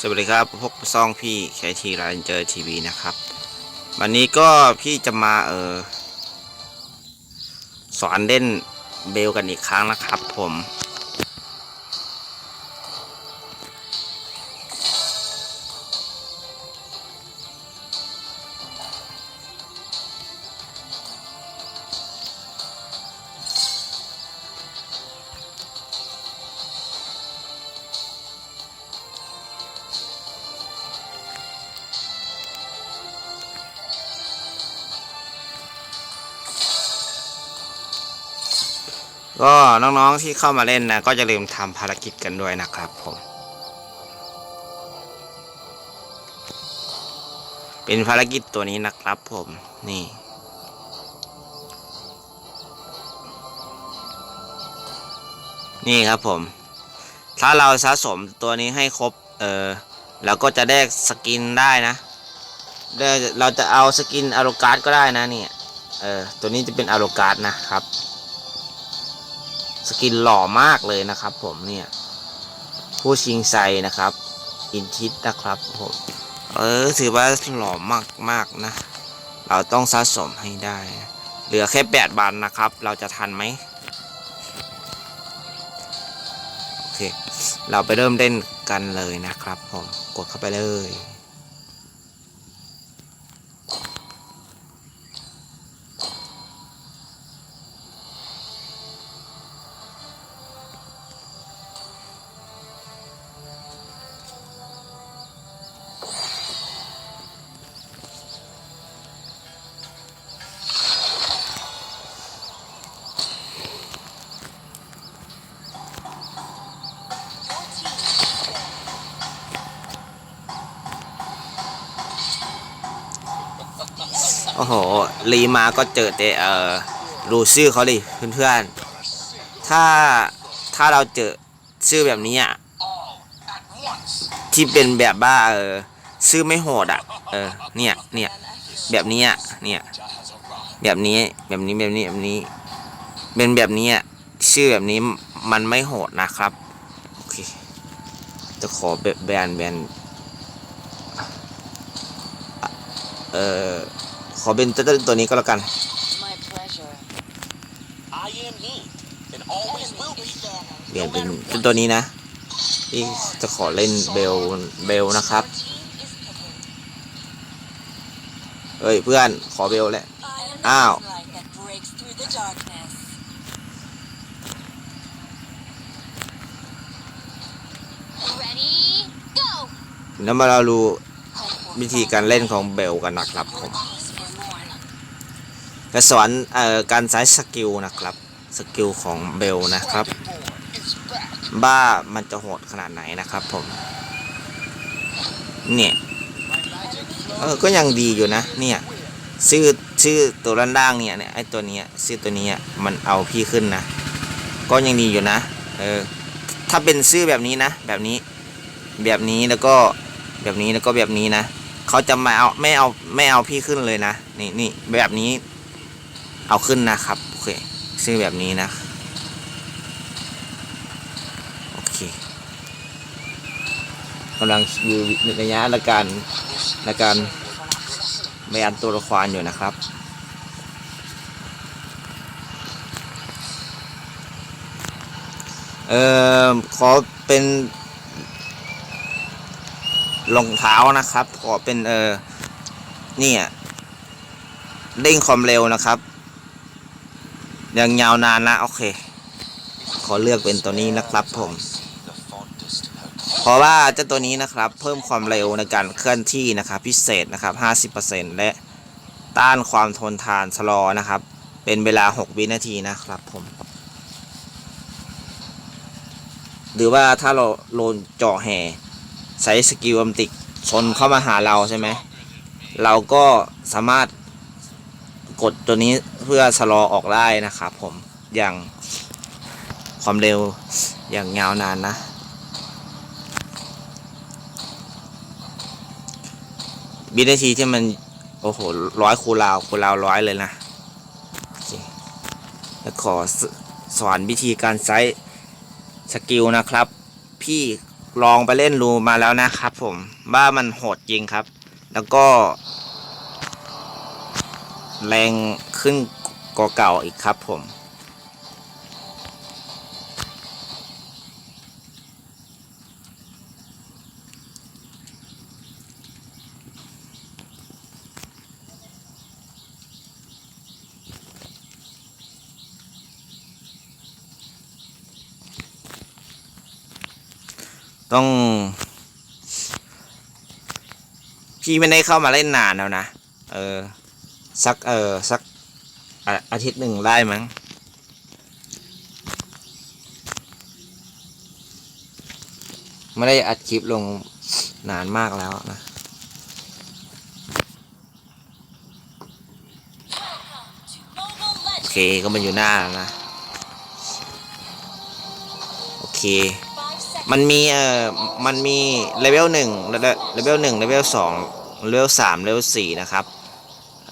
สวัสดีครับพบซองพี่แคทีรานเจอทีวีนะครับ วันนี้ก็พี่จะมาเออสอนเล่นเบลกันอีกครั้งนะครับผม น้องๆที่เข้ามาเล่นนะก็จะลืมทำภารกิจกันด้วยนะครับผมเป็นภารกิจตัวนี้นะครับผมนี่ นี่ครับผม ถ้าเราสะสมตัวนี้ให้ครบ เออเราก็จะได้สกินได้นะได้เราจะเอาสกินอารการ์ดก็ได้นะเนี่ยเออตัวนี้จะเป็นอารการ์ดนะครับ สกินหล่อมากเลยนะครับ ผมเนี่ย ผู้ชิงไซนะครับ อินทิสนะครับผมเออถือว่าหล่อมากมากนะ เราต้องสะสมให้ได้ เหลือแค่แปดบาทนะครับ เราจะทันไหมโอเค เราไปเริ่มเล่นกันเลยนะครับ ผมกดเข้าไปเลย รีมาก็เจอแต่เออดูชื่อเขาดิเพื่อนๆ ถ้าถ้าเราเจอชื่อแบบนี้อะที่เป็นแบบบ้าเออชื่อไม่โหดอะเออเนี่ยเนี่ยแบบนี้อะเนี่ยแบบนี้แบบนี้แบบนี้แบบนี้ เป็นแบบนี้อะชื่อแบบนี้มันไม่โหดนะครับโอเคจะขอแบนแบนเออ อเป็นตัวตัวนี้ก็แล้วกัน My pleasure. I am he, and always will be. เปลี่ยนเป็นเป็นตัวนี้นะที่จะขอเล่นเบลเบลนะครับ Your team is picking. เอ้ยเพื่อนขอเบลแหละ I am the Ow. light that breaks through the darkness. Ready? Go! แล้วมาเราดูวิธีการเล่นของเบลกันนะครับผม Peace for morn. จะสอนเอ่อการใช้สกิลนะครับ สกิลของเบลนะครับ บ้ามันจะโหดขนาดไหนนะครับผม เนี่ย เออ ก็ยังดีอยู่นะ เนี่ย ชื่อชื่อตัวด้านล่างเนี่ยเนี่ยไอตัวนี้ชื่อตัวนี้มันเอาพี่ขึ้นนะ ก็ยังดีอยู่นะ เออ ถ้าเป็นชื่อแบบนี้นะ แบบนี้ แบบนี้แล้วก็แบบนี้แล้วก็แบบนี้นะเขาจะมาเอาไม่เอาไม่เอาพี่ขึ้นเลยนะ นี่นี่แบบนี้ เอาขึ้นนะครับโอเคชื่อแบบนี้นะโอเคกำลังอยู่ในระยะในการในการพยายามตัวละครอยู่นะครับเอ่อขอเป็นรองเท้านะครับ ขอเป็นเออเนี่ยเด้งความเร็วนะครับ ยังยาวนานนะโอเค ขอเลือกเป็นตัวนี้นะครับผม เพราะว่าเจ้าตัวนี้นะครับ เพิ่มความเร็วในการเคลื่อนที่นะครับ พิเศษนะครับ 50%และต้านความทนทานชะลอนะครับ เป็นเวลา 6 วินาทีนะครับผม หรือว่าถ้าเราโลนเจาะแห่ใช้สกิลอัมติกชนเข้ามาหาเราใช่ไหม เราก็สามารถกดตัวนี้ เพื่อชะลอออกได้นะครับผมอย่างความเร็วอย่างยาวนานนะวินาทีที่มัน โอ้โหร้อยคูณราวคูณราวร้อยเลยนะแล้วขอสอนวิธีการใช้สกิลนะครับ พี่ลองไปเล่นรูมาแล้วนะครับผมว่ามันโหดจริงครับ แล้วก็ แรงขึ้นกว่าเก่าอีกครับผม ต้องพี่ไม่ได้เข้ามาเล่นนานแล้วนะ เออ สักเออสักอาทิตย์หนึ่งได้มั้งไม่ได้อัดคลิปลงนานมากแล้วนะโอเคก็มาอยู่หน้าแล้วนะ โอเค มันมีเอ่อมันมีเลเวลหนึ่งเลเวลหนึ่งเลเวลสองเลเวลสามเลเวลสี่นะครับ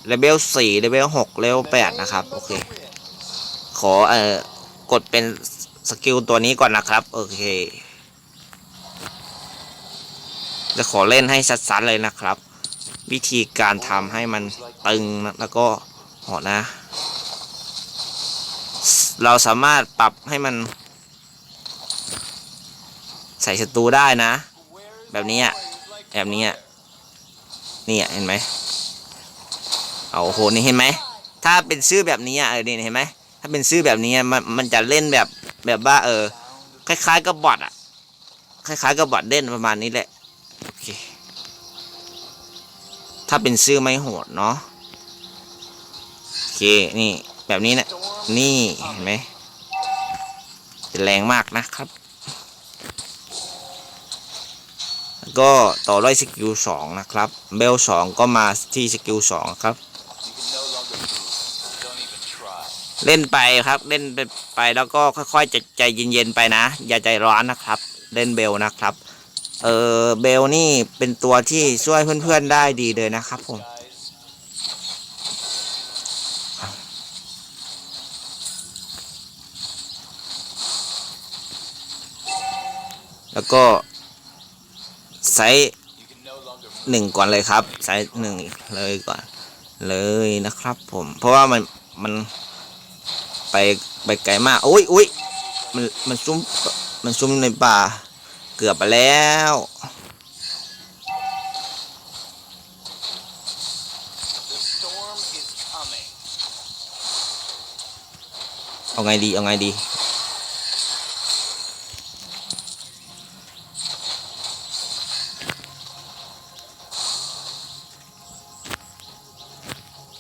เลเวลสี่เลเวลหกเลเวลแปดนะครับ โอเค ขอเอ่อกดเป็นสกิลตัวนี้ก่อนนะครับ โอเค จะขอเล่นให้ชัดๆเลยนะครับ วิธีการทำให้มันตึงนะแล้วก็หอนะ เราสามารถปรับให้มัน ใส่ศัตรูได้นะ แบบนี้อะแบบนี้อะนี่อะเห็นไหม เอาโอ้โหนี่เห็นไหมถ้าเป็นชื่อแบบนี้อะเออนี่เห็นไหมถ้าเป็นชื่อแบบนี้มันมันจะเล่นแบบแบบว่าเออ คล้ายๆกับบอทอะคล้ายๆกับบอทเล่นประมาณนี้แหละโอเคถ้าเป็นชื่อไม่โหดเนาะโอเคนี่แบบนี้นะนี่เห็นไหมจะแรงมากนะครับ ก็ต่อด้วยสกิลสองนะครับ เบลสองก็มาที่สกิลสองครับ เล่นไปครับ เล่นไปแล้วก็ค่อยๆใจใจเย็นๆไปนะ อย่าใจร้อนนะครับ เล่นเบลนะครับ เออเบลนี่เป็นตัวที่ช่วยเพื่อนๆได้ดีเลยนะครับผมแล้วก็ไซส์หนึ่งก่อนเลยครับไซส์หนึ่งเลยก่อนเลยนะครับผม เพราะว่ามันมัน ไปไปไกลมากอุ้ยอุ้ยมันมันซุ่มมันซุ่มในป่า เกือบไปแล้วเอาไงดี เอาไงดี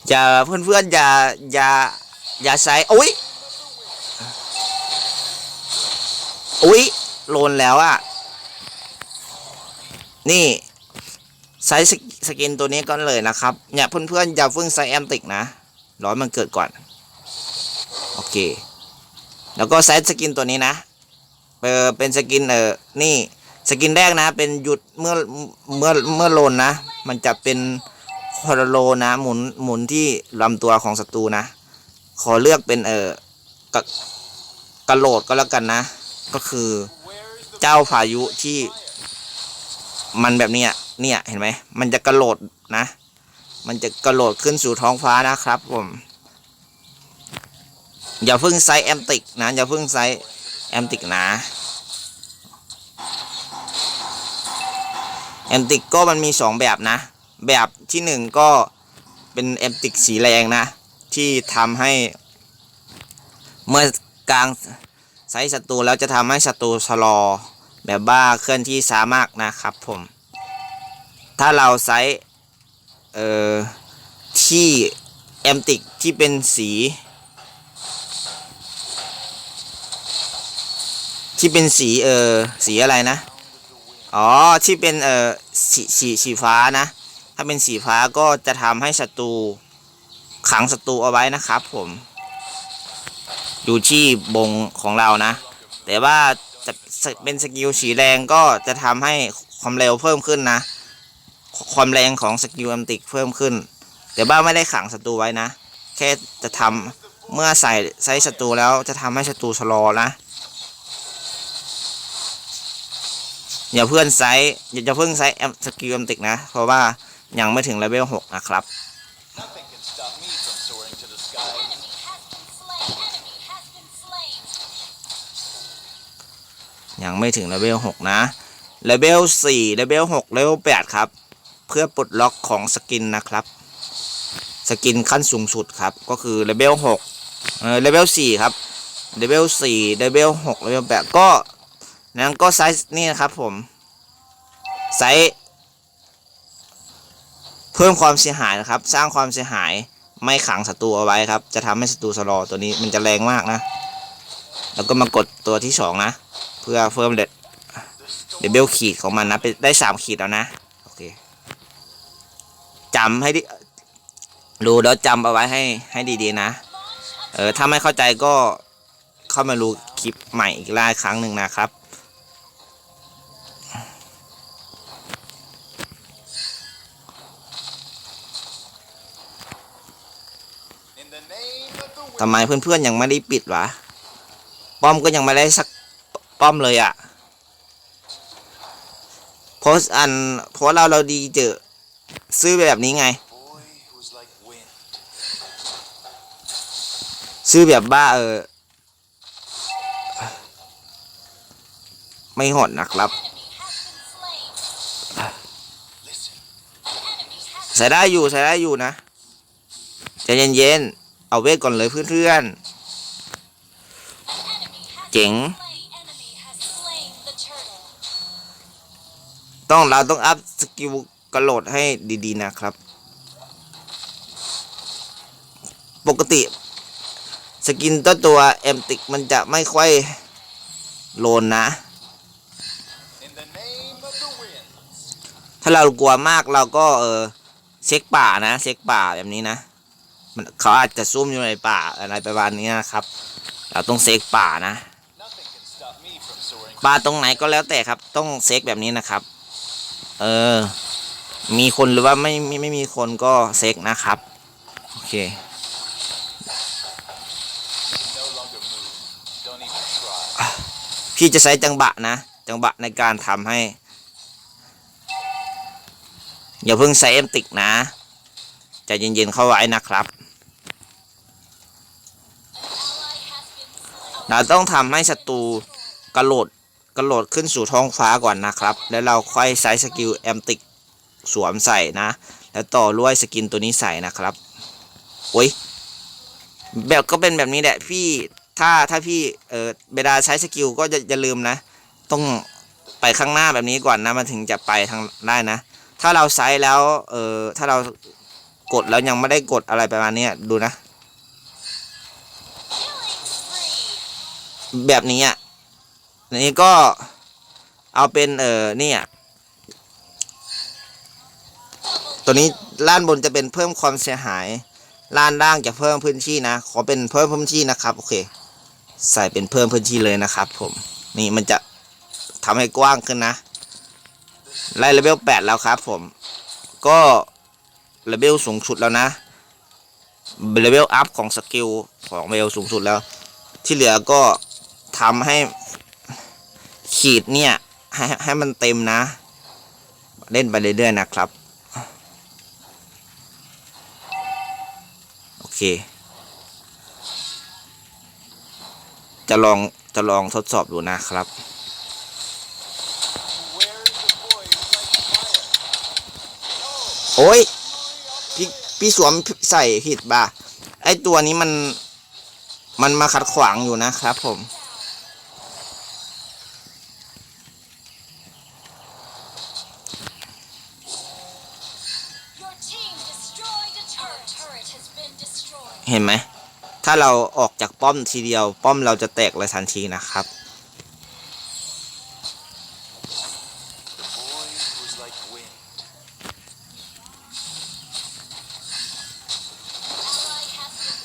อย่าเพื่อนๆอย่าอย่าอย่าใช้อุ้ย อุ้ยโลนแล้วอะนี่ใช้สกสกินตัวนี้ก่อนเลยนะครับ เนี่ยเพื่อนๆอย่าเพิ่งใช้แอมติกนะ ร้อให้มันเกิดก่อน โอเค แล้วก็ใช้สกินตัวนี้นะเออเป็นสกินเออนี่สกินแรกนะ เป็นหยุดเมื่อเมื่อเมื่อโลนนะ มันจะเป็นฮอลโลนะ หมุนหมุนที่ลำตัวของศัตรูนะ ขอเลือกเป็นเออกระกระโหลดก็แล้วกันนะ ก็คือ เจ้าพายุที่ มันแบบเนี้ยเนี่ยเห็นไหมมันจะกระโหลดนะ มันจะกระโหลดขึ้นสู่ท้องฟ้านะครับผมอย่าเพิ่งไซแอมติกนะอย่าเพิ่งไซแอมติกนะแอมติกก็มันมีสองแบบนะ แบบที่หนึ่งก็เป็นแอมติกสีแรงนะ ที่ทำให้เมื่อกลาง ไซส์ศัตรูแล้วจะทำให้ศัตรูชะลอ แบบว่าเคลื่อนที่ช้ามากนะครับผม ถ้าเราไซส์เอ่อที่แอมติกที่เป็นสี ที่เป็นสีเออสีอะไรนะ อ๋อ ที่เป็นเออสีสีสีฟ้านะ ถ้าเป็นสีฟ้าก็จะทำให้ศัตรูขังศัตรูเอาไว้นะครับผม อยู่ที่บงของเรานะ แต่ว่าจะเป็นสกิลสีแดงก็จะทำให้ความเร็วเพิ่มขึ้นนะ ความแรงของสกิลอัมติกเพิ่มขึ้น แต่ว่าไม่ได้ขังศัตรูไว้นะ แค่จะทำเมื่อใส่ใช้ศัตรูแล้วจะทำให้ศัตรูชะลอนะอย่าเพื่อนไซส์อย่าอย่าเพิ่งไซส์สกิลแอมติกนะ เพราะว่ายังไม่ถึงเลเวลหกนะครับ ยังไม่ถึงเลเวลหกนะเลเวลสี่เลเวลหกเลเวลแปดครับ เพื่อปลดล็อกของสกินนะครับ สกินขั้นสูงสุดครับ ก็คือเลเวลหกเออเลเวลสี่ครับเลเวลสี่เลเวลหกเลเวลแปดก็นั้นก็ไซส์นี่นะครับผมไซส์เพิ่มความเสียหายนะครับ สร้างความเสียหายไม่ขังศัตรูเอาไว้ครับ จะทำให้ศัตรูสลอตัวนี้มันจะแรงมากนะ แล้วก็มากดตัวที่สองนะ เพื่อเพิ่มเดดเดเบลขีดของมันนะไปได้สามขีดแล้วนะ โอเคจำให้ดิรู้แล้วจำเอาไว้ให้ให้ดีๆนะ เออถ้าไม่เข้าใจก็เข้ามาดูคลิปใหม่อีกล่าครั้งหนึ่งนะครับทำไมเพื่อนๆยังไม่ได้ปิดวะป้อมก็ยังไม่ได้สัก ป้อมเลยอะ่ะเพราะอันเพราะเราเราดีเจอซื้อแบบนี้ไง ซื้อแบบบ้าเออ ไม่หดนะครับ ใส่ได้อยู่ใส่ได้อยู่นะใจเย็นๆเอาเวทก่อนเลยเพื่อนๆเจ๋ง ต้องเราต้องอัพสกิลกระโดดให้ดีๆนะครับ ปกติ สกินตัวตัวเอมติกมันจะไม่ค่อยโลนนะ ถ้าเรากลัวมากเราก็เออเช็คป่านะ เช็คป่าแบบนี้นะมันเขาอาจจะซุ่มอยู่ในป่าอะไรประมาณนี้นะครับ เราต้องเช็คป่านะ ป่าตรงไหนก็แล้วแต่ครับ ต้องเช็คแบบนี้นะครับ เออ มีคนหรือว่าไม่ไม่ไม่มีคนก็เช็คนะครับ โอเคพี่จะใช้จังบะนะ จังบะในการทำให้ อย่าเพิ่งใช้เอมติกนะใจะเย็นๆเข้าไว้นะครับ เราต้องทำให้ศัตรูกระโดด กระโดดขึ้นสู่ท้องฟ้าก่อนนะครับ แล้วเราค่อยใช้สกิลแอมติกสวมใส่นะ แล้วต่อด้วยสกินตัวนี้ใส่นะครับโอ้ยแบบก็เป็นแบบนี้แหละพี่ถ้าถ้าพี่เออเวลาใช้สกิลก็จะอย่าลืมนะ ต้องไปข้างหน้าแบบนี้ก่อนนะมันถึงจะไปทางได้นะ ถ้าเราใช้แล้วเออถ้าเรากดแล้วยังไม่ได้กดอะไรประมาณนี้ดูนะ แบบนี้อะ นี้ก็เอาเป็นเออเนี่ยตัวนี้ล้านบนจะเป็นเพิ่มความเสียหายล้านล่างจะเพิ่มพื้นที่นะ ขอเป็นเพิ่มพื้นที่นะครับโอเค ใส่เป็นเพิ่มพื้นที่เลยนะครับ ผม นี่มันจะทำให้กว้างขึ้นนะไล่เลเวลแปดแล้วครับ ผม ก็เลเวลสูงสุดแล้วนะเลเวลอัพของสกิลของเลเวลสูงสุดแล้ว ที่เหลือก็ทำให้ ขีดเนี่ย ให้ให้มันเต็มนะ เล่นไปเรื่อยๆนะครับ โอเค จะลองจะลองทดสอบดูนะครับโอ้ยพี่พี่สวมใส่ผิดบ่าไอตัวนี้มัน มันมาขัดขวางอยู่นะครับผม เห็นไหม ถ้าเราออกจากป้อมทีเดียว ป้อมเราจะแตกเลยทันทีนะครับ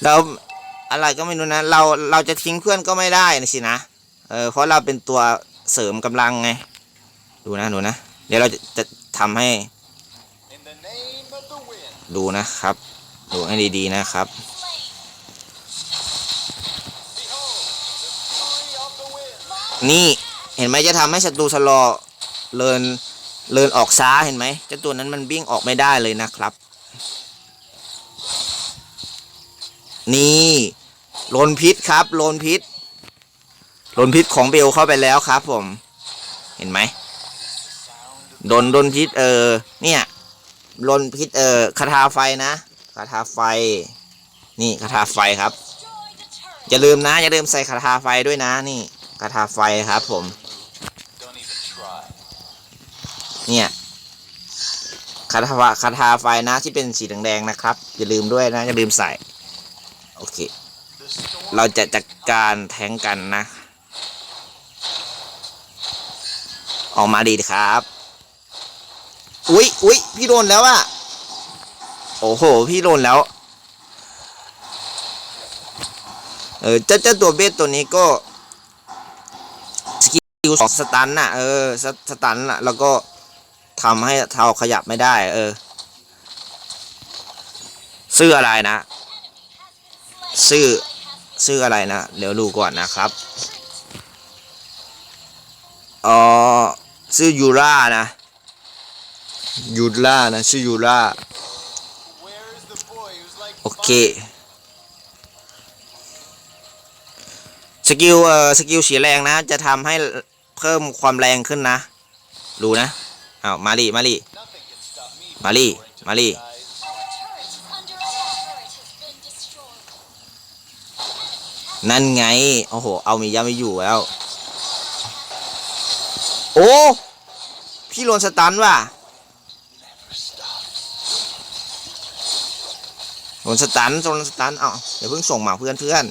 เราอะไรก็ไม่รู้นะ เราเราจะทิ้งเพื่อนก็ไม่ได้นะสินะ เออเพราะเราเป็นตัวเสริมกำลังไง ดูนะ ดูนะ เดี๋ยวเราจะจะทำให้ ดูนะครับ ดูให้ดีๆนะครับ นี่เห็นไหมจะทำให้ศัตรูสลอเลินเลินออกซ้าเห็นไหมเจ้าตัวนั้นมันวิ่งออกไม่ได้เลยนะครับ นี่โลนพิษครับโลนพิษโลนพิษของเบลเข้าไปแล้วครับผม เห็นไหมโดนโดนพิษเออเนี่ยโลนพิษเออคาถาไฟนะคาถาไฟ นี่คาถาไฟครับอย่าลืมนะอย่าลืมใส่คาถาไฟด้วยนะนี่ คาถาไฟครับผม เนี่ยคาถาคาถาไฟนะที่เป็นสีแดงๆนะครับ อย่าลืมด้วยนะ อย่าลืมใส่ โอเค เราจะจัดการแทงกันนะ ออกมาดีครับ อุ๊ยอุ๊ยพี่โดนแล้วอะโอ้โห พี่โดนแล้ว เออเจ้าเจ้าตัวเบสตัวนี้ก็ สกิลของสตันน่ะเออสสตันน่ะแล้วก็ทำให้เท้าขยับไม่ได้ เออชื่ออะไรนะชื่อชื่ออะไรนะเดี๋ยวดูก่อนนะครับอ๋อชื่อยูรานะยูรานะชื่อยูราโอเคสกิลเอ่อสกิลสีแรงนะ จะทำให้ เพิ่มความแรงขึ้นนะดูนะอ้าวมาลีมาลีมาลีมาลีนั่นไง โอ้โห เอามียาไม่อยู่แล้ว โอ้ พี่โดนสตันว่ะโดนสตันโดนสตันเอ้าเดี๋ยวเพิ่งส่งมาเพื่อนเพื่อน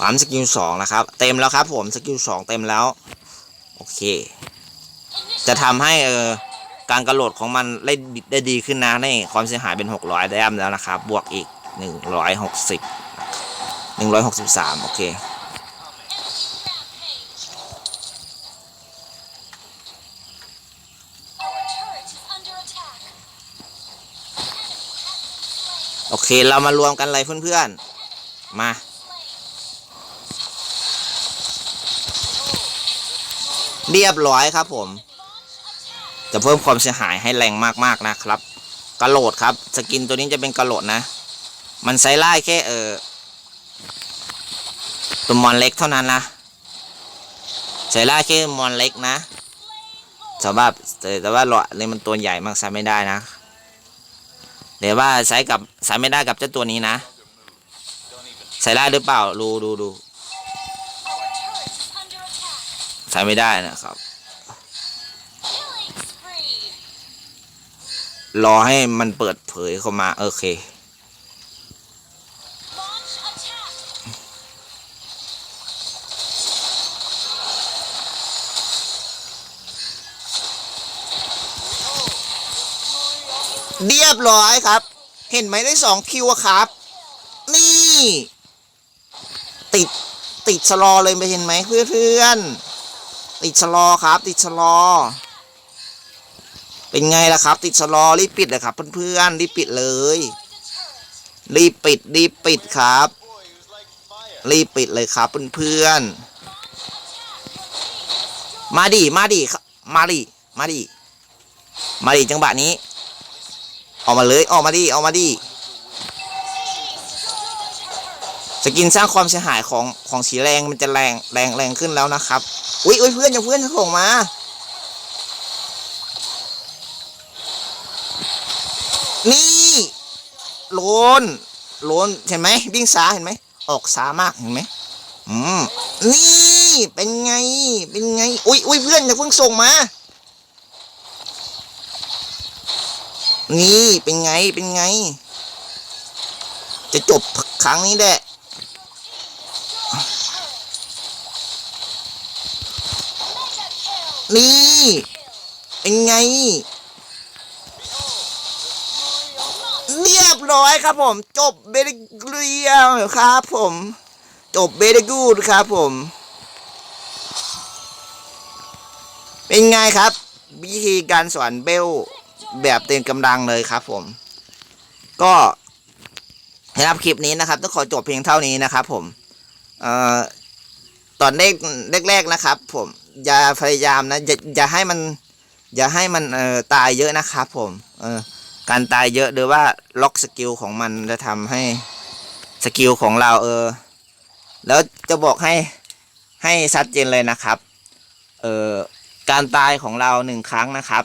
ความสกิลสองนะครับ เต็มแล้วครับผมสกิลสองเต็มแล้ว โอเค จะทำให้เออการกระโดดของมันได้ดีได้ดีขึ้นนะนี่ความเสียหายเป็น 600แต้มแล้วนะครับ บวกอีก 160 163 โอเค Enemy rampage. Our turret is under attack. Enemy has been slain. โอเค เรามารวมกันเลยเพื่อนๆ มา เรียบร้อยครับผมจะเพิ่มความเสียหายให้แรงมากๆนะครับ กระโหลดครับ สกินตัวนี้จะเป็นกระโหลดนะ มันใช้ไล่แค่เออตัวมอนเล็กเท่านั้นนะใช้ไล่แค่มอนเล็กนะแต่ว่าแต่ว่าหลอดนี่มันตัวใหญ่มากใช้ไม่ได้นะเดี๋ยวว่าใช้กับใช้ไม่ได้กับเจ้าตัวนี้นะ ใช้ได้หรือเปล่าดูดูดู ใช้ไม่ได้นะครับ รอให้มันเปิดเผยเข้ามา โอเค เรียบร้อยครับ เห็นไหมได้สองคิวอะครับ นี่ ติดติดชะลอเลยไปเห็นไหมเพื่อนๆ ติดชะลอครับ ติดชะลอ เป็นไงล่ะครับ ติดชะลอรีบปิดเลยครับเพื่อนๆรีบปิดเลย รีบปิดรีบปิดครับ รีบปิดเลยครับเพื่อนๆมาดิมาดิมาดิมาดิมาดิจังหวะนี้ ออกมาเลยออกมาดิออกมาดิสกินสร้างความเสียหายของของสีแรงมันจะแรงแรงแรงขึ้นแล้วนะครับ อุ้ยอุ้ยเพื่อนอย่าเพื่อนส่งมานี่โลนโลนเห็นไหมวิ่งซ้าเห็นไหมออกซ้ามากเห็นไหมอืมนี่เป็นไงเป็นไงอุ้ยอุ้ยเพื่อนอย่าเพิ่งส่งมา นี่เป็นไงเป็นไง จะจบครั้งนี้แหละ นี่เป็นไง เรียบร้อยครับผม จบเบรกเรียวครับผม จบเบรกูดครับผม เป็นไงครับวิธีการสอนเบลแบบเต็มกำลังเลยครับผม ก็สำหรับคลิปนี้นะครับต้องขอจบเพียงเท่านี้นะครับผมเอ่อตอนแรกแรกๆนะครับ ผม อย่าพยายามนะอย่าอย่าให้มัน อย่าให้มันเอ่อตายเยอะนะครับผมเออการตายเยอะหรือว่าล็อกสกิลของมันจะทำให้สกิลของเราเออ แล้วจะบอกให้ให้ชัดเจนเลยนะครับ เอ่อการตายของเราหนึ่งครั้งนะครับ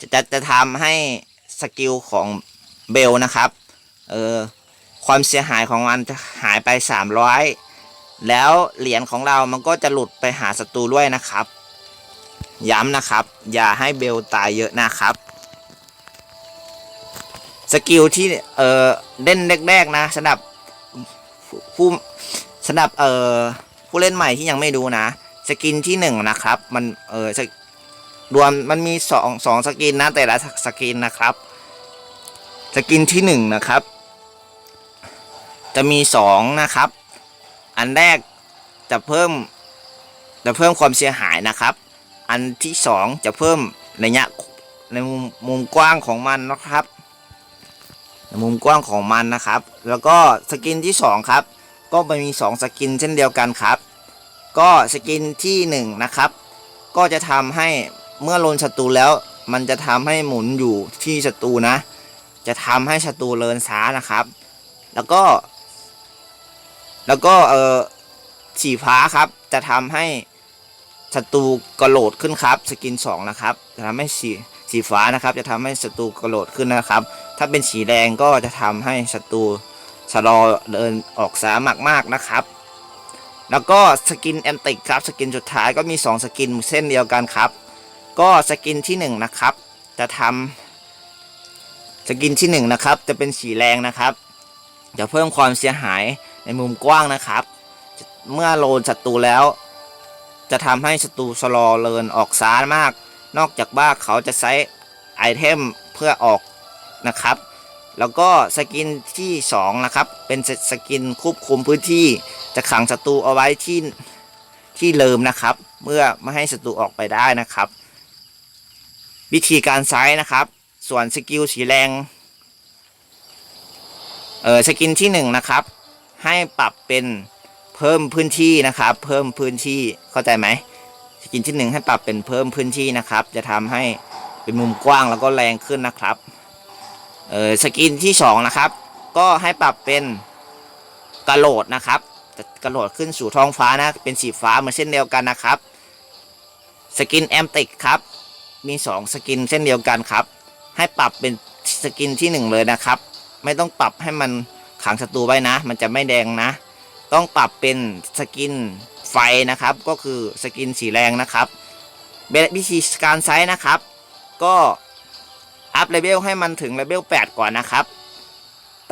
จะจะจะทำให้สกิลของเบลนะครับ เออความเสียหายของมันจะหายไป300 แล้วเหรียญของเรามันก็จะหลุดไปหาศัตรูด้วยนะครับ ย้ำนะครับ อย่าให้เบลตายเยอะนะครับ สกิลที่เออเล่นแรกๆนะสำหรับผู้สำหรับเออผู้เล่นใหม่ที่ยังไม่ดูนะ สกินที่หนึ่งนะครับ มันเออรวมมันมีสองสองสกินนะแต่ละสกินนะครับ สกินที่หนึ่งนะครับ จะมีสองนะครับ อันแรกจะเพิ่มจะเพิ่มความเสียหายนะครับ อันที่สองจะเพิ่มระยะในมุมมุมกว้างของมันนะครับในมุมกว้างของมันนะครับ แล้วก็สกินที่สองครับ ก็มันมีสองสกินเช่นเดียวกันครับ ก็สกินที่หนึ่งนะครับ ก็จะทำให้เมื่อลนศัตรูแล้ว มันจะทำให้หมุนอยู่ที่ศัตรูนะ จะทำให้ศัตรูเลินช้านะครับ แล้วก็ แล้วก็เออสีฟ้าครับจะทำให้ศัตรูกระโดดขึ้นครับ สกิน2นะครับจะทำให้สีสีฟ้านะครับ จะทำให้ศัตรูกระโดดขึ้นนะครับ ถ้าเป็นสีแดงก็จะทำให้ศัตรูชะลอเดินออกสามากๆนะครับ แล้วก็สกินแอนติกครับ สกินสุดท้ายก็มี 2 สกินเส้นเดียวกันครับ ก็สกินที่1นะครับ จะทำสกินที่1นะครับ จะเป็นสีแรงนะครับ จะเพิ่มความเสียหาย ในมุมกว้างนะครับ เมื่อโลนศัตรูแล้ว จะทำให้ศัตรูชะลอเลินออกซ้ามาก นอกจากว่าเขาจะใช้ไอเทมเพื่อออกนะครับ แล้วก็สกินที่ 2 นะครับ เป็นสกินควบคุมพื้นที่ จะขังศัตรูเอาไว้ที่ที่เลิมนะครับ เมื่อไม่ให้ศัตรูออกไปได้นะครับ วิธีการใช้นะครับ ส่วนสกิลสีแรงเออสกินที่หนึ่งนะครับ ให้ปรับเป็นเพิ่มพื้นที่นะครับ เพิ่มพื้นที่เข้าใจไหมสกินที่หนึ่งให้ปรับเป็นเพิ่มพื้นที่นะครับ จะทำให้เป็นมุมกว้างแล้วก็แรงขึ้นนะครับเออสกินที่สองนะครับ ก็ให้ปรับเป็นกระโหลดนะครับจะกระโหลดขึ้นสู่ท้องฟ้านะเป็นสีฟ้าเหมือนเช่นเดียวกันนะครับสกินแอมติกครับมี 2 สกินเช่นเดียวกันครับ ให้ปรับเป็นสกินที่ 1 เลยนะครับ ไม่ต้องปรับให้มัน ขังศัตรูไว้นะ มันจะไม่แดงนะ ต้องปรับเป็นสกินไฟนะครับ ก็คือสกินสีแรงนะครับวิธีการใช้นะครับ ก็อัพเลเวลให้มันถึงเลเวล8ก่อนนะครับ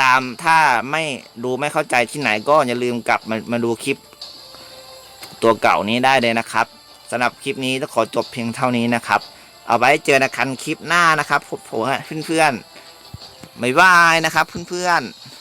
ตามถ้าไม่ดูไม่เข้าใจที่ไหนก็อย่าลืมกลับมามาดูคลิป ตัวเก่านี้ได้เลยนะครับสำหรับคลิปนี้ต้องขอจบเพียงเท่านี้นะครับ เอาไว้เจอกันคลิปหน้านะครับผมเพื่อนๆบ๊ายบายนะครับเพื่อนๆ